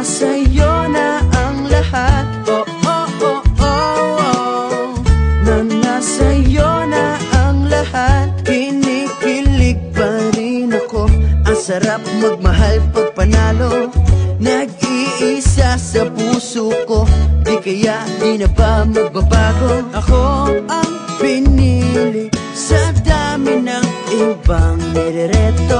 Na nasa'yo na ang lahat. Oh, oh, oh, oh, oh Na nasa'yo na ang lahat. Kinikilig pa rin ako. Ang sarap magmahal pag panalo. Nag-iisa sa puso ko. Di kaya di na ba magbabago? Ako ang pinili Sa dami ng ibang nirereto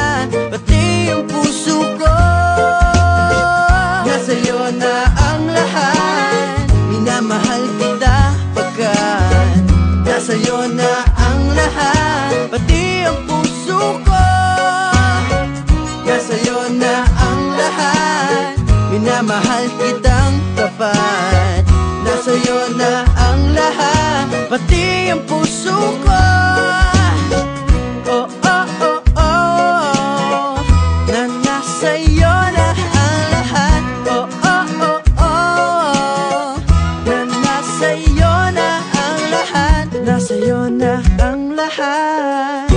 Minamahal kitang tapat. Nasa'yo na ang lahat Pati ang puso ko. Oh, oh, oh, oh. Na na ang lahat. Oh, oh, oh, oh. Na na ang lahat. Nasa'yo na ang lahat